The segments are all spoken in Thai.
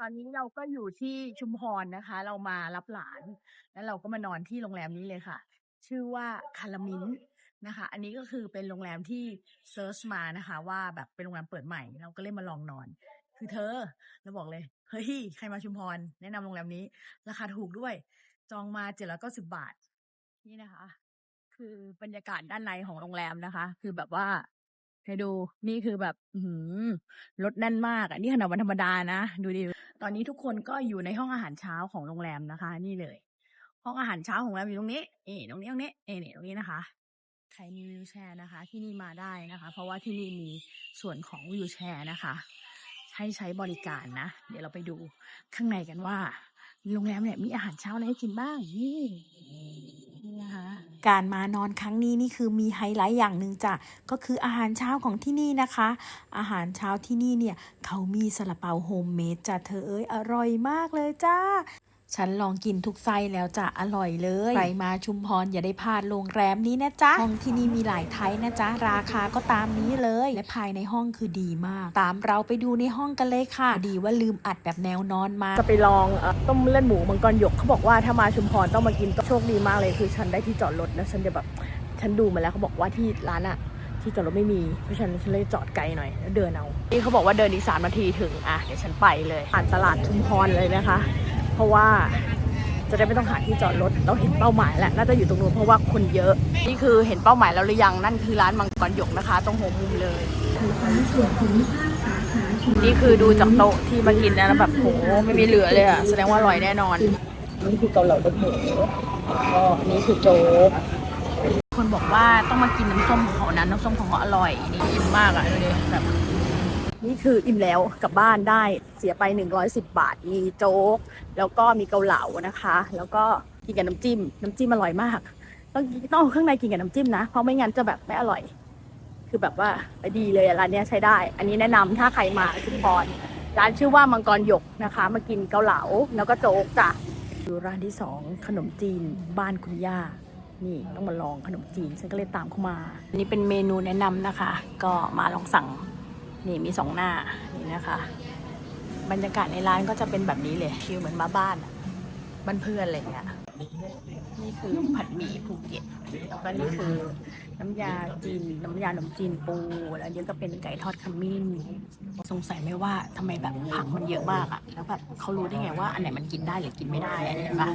ตอนนี้เราก็อยู่ที่ชุมพรนะคะ เรามารับหลาน แล้วเราก็มานอนที่โรงแรมนี้เลยค่ะ ชื่อว่าคารามินนะคะ อันนี้ก็คือเป็นโรงแรมที่เซิร์ชมานะคะ ว่าแบบเป็นโรงแรมเปิดใหม่ เราก็เลยมาลองนอน คือเธอเราบอกเลยเฮ้ยใครมาชุมพรแนะนำโรงแรมนี้ ราคาถูกด้วย จองมาเจ็ดร้อยเก้าสิบบาท นี่นะคะ คือบรรยากาศด้านในของโรงแรมนะคะ คือแบบว่าให้ดูนี่คือแบบ อือหือรถแน่นมากอะนี่ขนาดวันธรรมดานะ ดูดิ ตอนนี้ทุกคนก็อยู่ในห้องอาหารเช้าของโรงแรมนะคะ นี่เลย ห้องอาหารเช้าของโรงแรมอยู่ตรงนี้นี่ตรงนี้ตรงนี้เอนี่ตรงนี้นะคะใครมีวิวแชร์นะคะ ที่นี่มาได้นะคะ เพราะว่าที่นี่มีส่วนของวิวแชร์นะคะ ให้ใช้บริการนะ เดี๋ยวเราไปดูข้างในกันว่า โรงแรมเนี่ยมีอาหารเช้าอะไรให้กินบ้างนี่ การมานอนครั้งนี้นี่คือมีไฮไลท์อย่างหนึ่งจ้ะก็คืออาหารเช้าของที่นี่นะคะ อาหารเช้าที่นี่เนี่ยเขามีซาลาเปาโฮมเมดจ้ะเธอเอ้ยอร่อยมากเลยจ้า ฉันลองกินทุกไส้แล้วจ้ะอร่อยเลย ใครมาชุมพรอย่าได้พลาดโรงแรมนี้นะจ๊ะ ห้องที่นี่มีหลายไทยนะจ๊ะ ราคาก็ตามนี้เลย และภายในห้องคือดีมาก ตามเราไปดูในห้องกันเลยค่ะ ดีว่าลืมอัดแบบแนวนอนมา จะไปลองเอ่อต้มเลือดหมูมังกรหยกเขาบอกว่าถ้ามาชุมพรต้องมากินโชคดีมากเลยคือฉันได้ที่จอดรถนะฉันจะแบบฉันดูมาแล้วเขาบอกว่าที่ร้านอะที่จอดรถไม่มีเพราะฉะนั้นฉันเลยจอดไกลหน่อยแล้วเดินเอานี่เขาบอกว่าเดินอีกสามนาทีถึงอะเดี๋ยวฉันไปเลยผ่านตลาดชุมพรเลยนะคะเพ ราะว่าจะได้ไม่ต้องหาที่จอดรถ เราเห็นเป้าหมายแล้ว น่าจะอยู่ตรงนู้นเพราะว่าคนเยอะ นี่คือเห็นเป้าหมายแล้วหรือยัง นั่นคือร้านมังกรหยกนะคะ ตรงหัวมุมเลย นี่คือดูจากโต๊ะที่มากินนะแล้วแบบโหไม่มีเหลือเลยอะแสดงว่าอร่อยแน่นอน นี่คือเกาเหลาเลือดหมูก็นี่คือโจ๊กคนบอกว่าต้องมากินน้ำส้มของเขานะน้ำส้มของเขาอร่อย นี่อิ่มมากอะดูดิแบบ นี่คืออิ่มแล้วกลับบ้านได้เสียไป 110 บาท มีโจ๊ก แล้วก็มีเกาเหลานะคะ แล้วก็กินกับน้ำจิ้ม น้ำจิ้มอร่อยมาก ต้องต้องเอาเครื่องในกินกับน้ำจิ้มนะ เพราะไม่งั้นจะแบบไม่อร่อย คือแบบว่าดีเลยร้านนี้ใช้ได้ อันนี้แนะนำถ้าใครมาชุมพรร้านชื่อว่ามังกรหยกนะคะ มากินเกาเหลาแล้วก็โจ๊กจ้ะดูร้านที่สองขนมจีนบ้านคุณย่านี่ต้องมาลองขนมจีนฉันก็เลยตามเข้ามา อันนี้เป็นเมนูแนะนำนะคะ ก็มาลองสั่ง นี่มีสองหน้านี่นะคะ บรรยากาศในร้านก็จะเป็นแบบนี้เลยฟิลเหมือนมาบ้านบ้านเพื่อนอะไรอย่างเงี้ยนี่คือผัดหมี่ภูเก็ตแล้วก็นี่คือน้ำยาจีนน้ำยาขนมจีนปู แล้วอันนี้ก็เป็นไก่ทอดขมิ้น สงสัยไหมว่าทำไมแบบผักมันเยอะมากอะแล้วแบบเขารู้ได้ไงว่าอันไหนมันกินได้หรือกินไม่ได้อันนี้เห็นปะ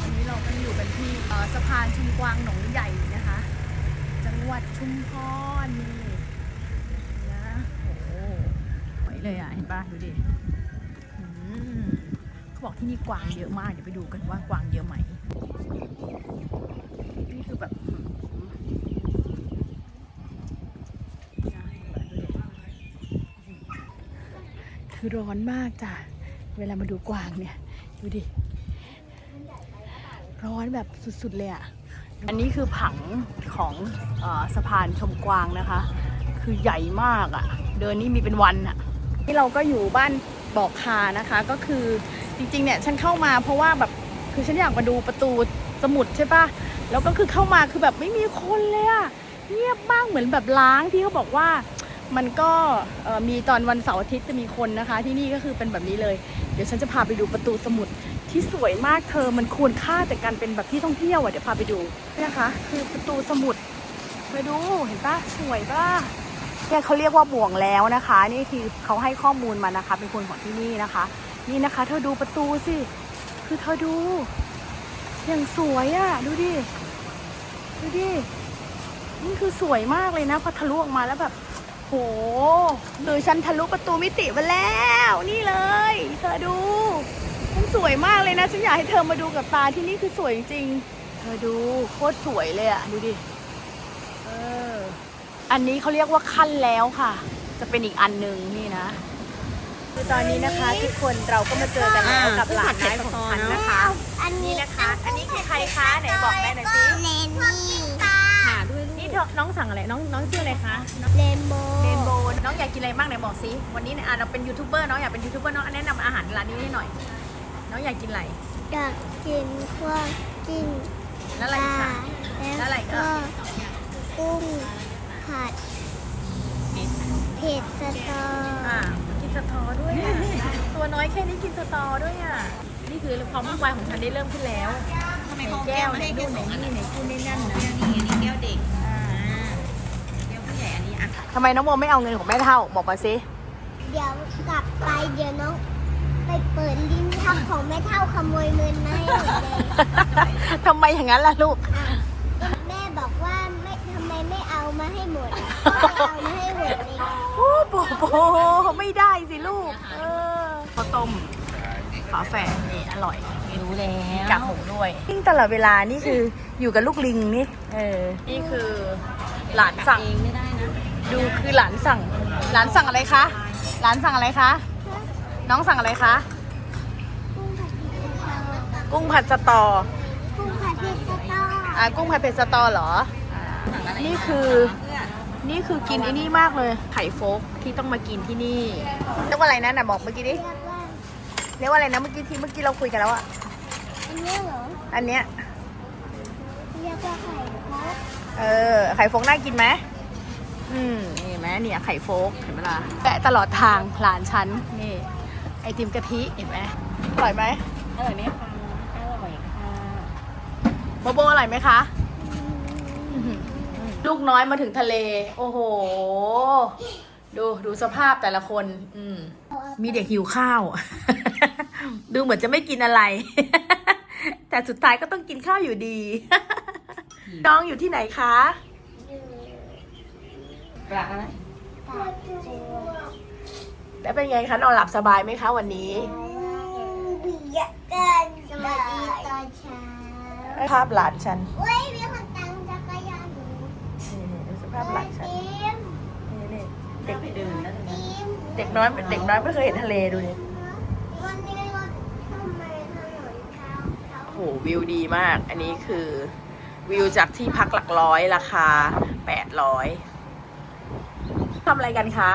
วันนี้เราก็อยู่กันที่สะพานชุมกวางหนองใหญ่นะคะ จังหวัดชุมพรนี่นะโอ้โหสวย เลยอะเห็นปะดูดิเขาบอกที่นี่กวางเยอะมากเดี๋ยวไปดูกันว่ากวางเยอะไหมนี่คือแบบคือร้อนมากจ้ะเวลามาดูกวางเนี่ยดูดิร้อนแบบสุดๆเลยอะอันนี้คือผังของออสะพานชมกวางนะคะ คือใหญ่มากอะ เดินนี่มีเป็นวันอะ นี่เราก็อยู่บ้านบอกคานะคะก็คือจริงๆเนี่ยฉันเข้ามาเพราะว่าแบบคือฉันอยากมาดูประตูสมุทรใช่ปะแล้วก็คือเข้ามาคือแบบไม่มีคนเลยอะเงียบมากเหมือนแบบล้างที่เขาบอกว่ามันก็มีตอนวันเสาร์อาทิตย์จะมีคนนะคะ ที่นี่ก็คือเป็นแบบนี้เลย เดี๋ยวฉันจะพาไปดูประตูสมุทรที่สวยมากเธอมันควรค่าแต่การเป็นแบบที่ท่องเที่ยวอะเดี๋ยวพาไปดูนี่นะคะ คือประตูสมุทรไปดูเห็นปะสวยปะ เนี่ยเขาเรียกว่าบ่วงแล้วนะคะ นี่คือเขาให้ข้อมูลมานะคะ เป็นคนของที่นี่นะคะ นี่นะคะ เธอดูประตูสิ คือเธอดู อย่างสวยอะ่ะ ดูดิ ดูดิ นี่คือสวยมากเลยนะพอทะลุออกมาแล้วแบบ โหคือฉันทะลุประตูมิติมาแล้ว นี่เลย เธอดูมันสวยมากเลยนะ ฉันอยากให้เธอมาดูกับตาที่นี่คือสวยจริง เธอดูโคตรสวยเลยอะ่ะ ดูดิ เออ อันนี้เขาเรียกว่าขั้นแล้วค่ะ จะเป็นอีกอันหนึ่งนี่นะ คือตอนนี้นะคะทุกคนเราก็มาเจอกันแล้วกับหลานน้อยของฉันนะคะ อันนี้นี่นะคะ อันนี้คือใครคะไหนบอกได้หน่อยสิเรนนี่ค่ะนี่เธอน้องสั่งอะไรน้องน้องชื่ออะไรคะเรนโบเรนโบว์น้องอยากกินอะไรบ้างไหนบอกสิวันนี้เนี่ยอะเราเป็นยูทูบเบอร์น้องอยากเป็นยูทูบเบอร์น้องแนะนำอาหารร้านนี้ให้หน่อย น้องอยากกินอะไรอยากกินพวกกินแล้วปอะไรลาอีกคะแล้วอะไรแล้วก็ก็กุ้ง ผัดเผ็ดสตออ่าที่สตอด้วยอะตัวน้อยแค่นี้กินสตอด้วยอะนี่คือความวุ่นวายของฉันได้เริ่มขึ้นแล้วทำไมไหนเขาแก้แก้ววไหนไม่ได้นู่แก้วนไหนสองอันนี่ไหนคู่นี่นั่นนะนี่อันนี้แก้วเด็กอ่าแก้วผู้ใหญ่อันนี้อะทำไมน้องโมไม่เอาเงินของแม่เท่าบอกมาสิเดี๋ยวกลับไปเดี๋ยวน้องไปเปิดลิ้นชักของแม่เท่าขโมยเงินมาให้หมดเลยทำไมอย่างนั้นล่ะลูกอะแม่บอกว่าไม่ทำไมไม่เอามาให้หมดอะก็เอามาให้หมดเลยโอ้โบโบไม่ได้สิลูก เออข้าวต้มฝาแฝดนี่อร่อยรู้แล้วกากหมูด้วยยิ่งตลอดเวลานี่คืออยู่กับลูกลิงนี่ เออ นี่คือหลานสั่งเองไม่ได้นะดูคือหลานสั่ง หลานสั่งอะไรคะ หลานสั่งอะไรคะ น้องสั่งอะไรคะ กุ้งผัดพริกสตอ กุ้งผัดพริกสตอกุ้งผัดพริกสตอ อ่า กุ้งผัดเผ็ดสตอเหรอ นี่คือนี่คือกินไอ้นี่มากเลย ไข่โฟกที่ต้องมากินที่นี่เรียกว่าอะไรนะน่ะบอกเมื่อกี้ดิเรียกว่าเรียกว่าอะไรนะเมื่อกี้ที่เมื่อกี้เราคุยกันแล้วอะอันนี้เหรออันเนี้ยเรียกว่าไข่ครบเออไข่โฟกน่ากินไหมอืมนี่เห็นไหมเนี่ยไข่โฟกเห็นไหมล่ะแปะตลอดทางหลานฉันนี่ไอติมกะทิเห็นไหมอร่อยไหมอร่อยไหมคะอร่อยค่ะโบโบอร่อยไหมคะ ลูกน้อยมาถึงทะเล โอ้โห ดูดูสภาพแต่ละคน อืม มีเด็กหิวข้าว ดูเหมือนจะไม่กินอะไร แต่สุดท้ายก็ต้องกินข้าวอยู่ดี น้องอยู่ที่ไหนคะกลักอะไรตัดตัวแล้วเป็นไงคะนอนหลับสบายไหมคะวันนี้เบียดกันสวัสดีตอนเช้าภาพหลานฉันเว้ยมีคนตังจักรยานหนู นี่ๆดูส ภาพหลานฉันทีมนี่ๆเด็กไปเดินแล้วตรงนั้นทีมเด็กน้อยเด็กน้อยไม่เคยเห็นทะเลดูดิวันนี้รถทำไมถนนเขาเขาโอ้โหวิวดีมาก อันนี้คือวิวจากที่พักหลักร้อยราคา800ทำอะไรกันคะ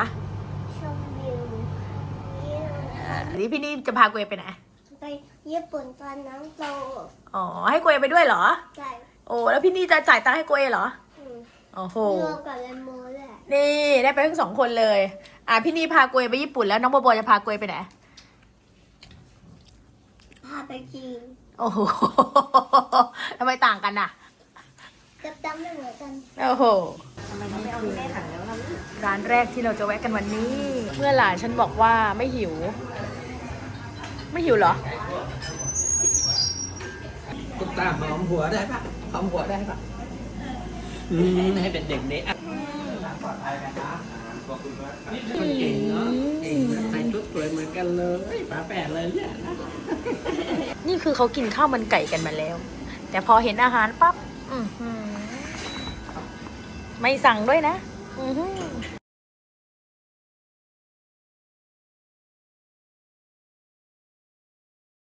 ชมวิววิวอ่าอันนี้พี่นี่จะพาเกวไปไหนไปญี่ปุ่นตอนน้องโตอ๋อให้เกวไปด้วยเหรอใช่โอ้แล้วพี่นี่จะจ่ายตังค์ให้เกวเหรออืม โอ้โหรวมกับเรนโมด้วยนี่ได้ไปทั้งสองคนเลย อ่าพี่นี่พาเกวไปญี่ปุ่นแล้วน้องโบโบจะพาเกวไปไหน พาไปจีนโอ้โห ทำไมต่างกันน่ะ กับดำไม่เหมือนกันโอ้โหทำไมไม่เอาที่แม่หันแล้วล่ะลูกร้านแรกที่เราจะแวะกันวันนี้ เมื่อหลานฉันบอกว่าไม่หิว ไม่หิวเหรอ ตุ๊กตาหอมหัวได้ปะหอมหัวได้ปะ อืมให้เป็นเด็กเด็กอะคนเก่งเนาะเก่งนะใส่ชุดสวยเหมือนกันเลยฝาแฝดเลยเนี่ยนะนี่คือเขากินข้าวมันไก่กันมาแล้ว แต่พอเห็นอาหารปั๊บไม่สั่งด้วยนะ อือ